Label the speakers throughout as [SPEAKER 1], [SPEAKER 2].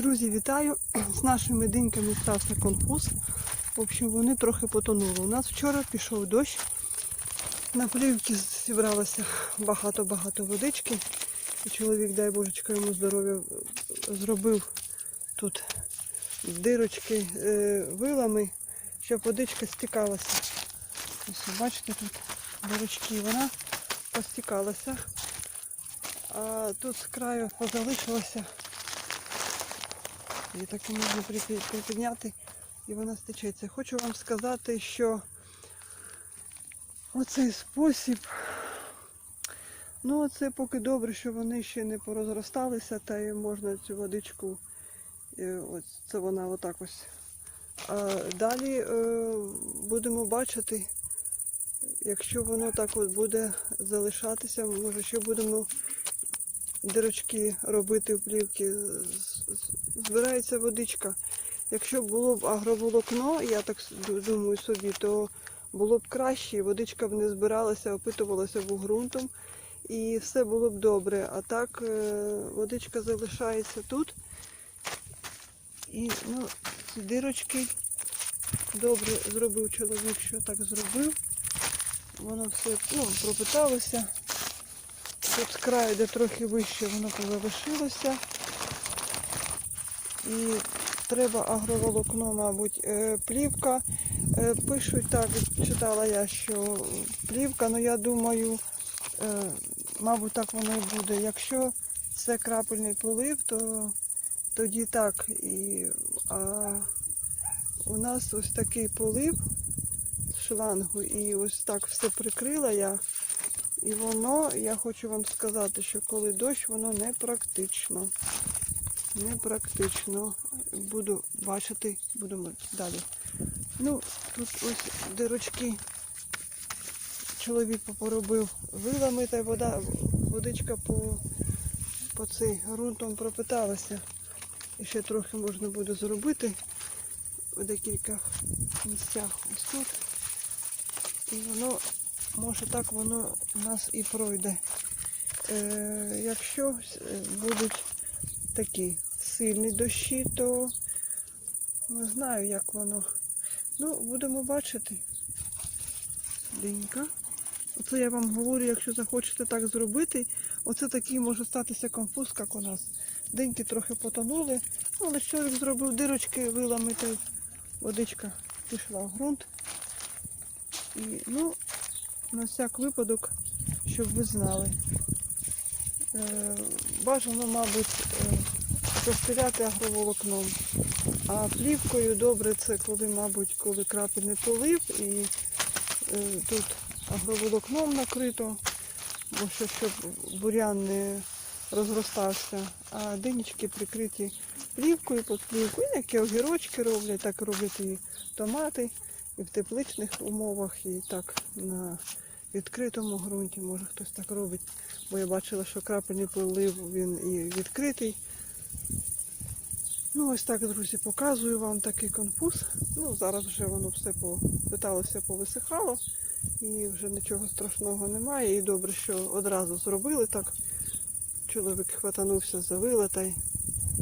[SPEAKER 1] Друзі, вітаю! З нашими диньками стався конфуз. В общем, вони трохи потонули. У нас вчора пішов дощ. На плівці зібралося багато-багато водички. І чоловік, дай божечко йому здоров'я, зробив тут дирочки е, вилами, щоб водичка стікалася. Ось, бачите, тут дирочки, вона постікалася. А тут з краю позалишилося. Її так можна припі- припідняти і вона стечеться. Хочу вам сказати, що оцей спосіб, ну це поки добре, що вони ще не порозросталися, та й можна цю водичку, е, ось це вона отак ось. А далі е, будемо бачити, якщо воно так от буде залишатися, може ще будемо дирочки робити в плівки, збирається водичка. Якщо було б агроволокно, я так думаю собі, то було б краще, водичка б не збиралася, опитувалася б ґрунтом і все було б добре. А так е, водичка залишається тут. І ну, ці дирочки добре зробив чоловік, що так зробив. Воно все ну, пропиталося. Тут з краю, де трохи вище, воно позалишилося. І треба агроволокно, мабуть, Е, плівка. Е, Пишуть так, читала я, що плівка, ну я думаю, е, мабуть, так воно і буде. Якщо це крапельний полив, то тоді так. І, а у нас ось такий полив з шлангу, і ось так все прикрила я. І воно, я хочу вам сказати, що коли дощ, воно не Не практично. Буду бачити, будемо далі. Ну, тут ось дирочки чоловік поробив вилами, та вода, водичка по, по цей ґрунтом пропиталася. І ще трохи можна буде зробити в декілька місцях ось тут. І воно може так воно у нас і пройде. Е, якщо е, будуть такі сильні дощі, то не знаю, як воно. Ну, будемо бачити. Денька. Оце я вам говорю, якщо захочете так зробити, оце такий може статися конфуз, як у нас. Деньки трохи потонули, ну, але чоловік зробив дирочки, вилами, та водичка пішла в ґрунт. І, ну, на всяк випадок, щоб ви знали. Е, бажано, мабуть, застеляти агроволокном. А плівкою добре це коли, мабуть, коли крапельний полив і е, тут агроволокном накрито, бо що, щоб бурян не розростався, а динічки прикриті плівкою під плівкою, які огірочки роблять, так роблять і томати, і в тепличних умовах, і так на відкритому ґрунті, може хтось так робить. Бо я бачила, що крапельний полив він і відкритий. Ну ось так, друзі, показую вам такий конфуз. Ну, зараз вже воно все попиталося, повисихало і вже нічого страшного немає. І добре, що одразу зробили так. Чоловік хватанувся за вила та й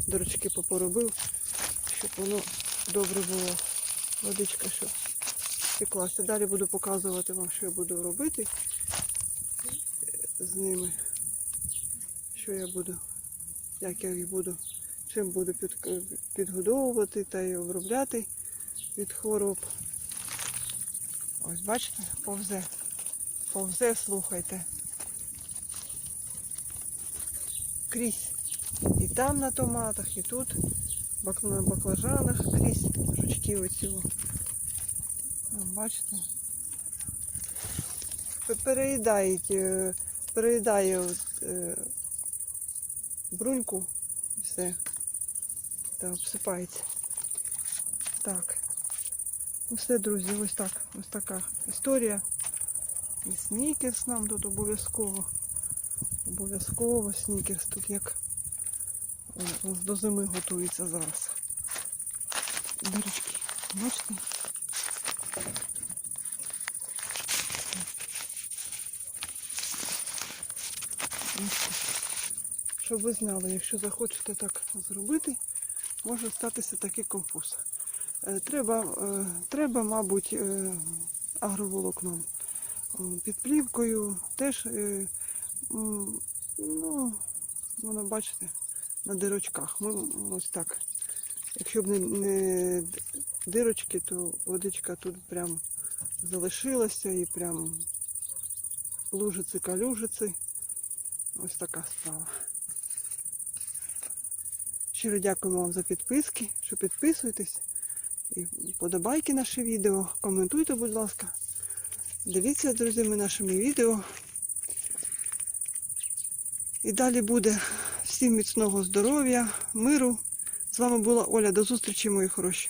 [SPEAKER 1] дорочки попоробив, щоб воно добре було. Водичка, щоб стеклася. Далі буду показувати вам, що я буду робити з ними. Що я буду, як я їх буду, чим буду під, підгодовувати та й обробляти від хвороб. Ось бачите, повзе. Повзе, слухайте. Крізь. І там на томатах, і тут на баклажанах крізь жучки оці. Бачите? Е, переїдає е, бруньку і все. Та обсипається. Так. Все, друзі, ось так. Ось така історія. І снікерс нам тут обов'язково. Обов'язково снікерс тут як до зими готується зараз. Дірочки, бачите? Щоб ви знали, якщо захочете так зробити, може статися такий конфуз. Е, Треба, е, треба мабуть, е, агроволокном під плівкою. Теж, ну, воно бачите, на дирочках. Ми ось так. Якщо б не, не дирочки, то водичка тут прям залишилася і прям лужиці калюжиці. Ось така справа. Щиро дякуємо вам за підписки, що підписуєтесь. І подобайки наше відео. Коментуйте, будь ласка. Дивіться, друзі, ми нашими відео. І далі буде всім міцного здоров'я, миру. З вами була Оля. До зустрічі, мої хороші.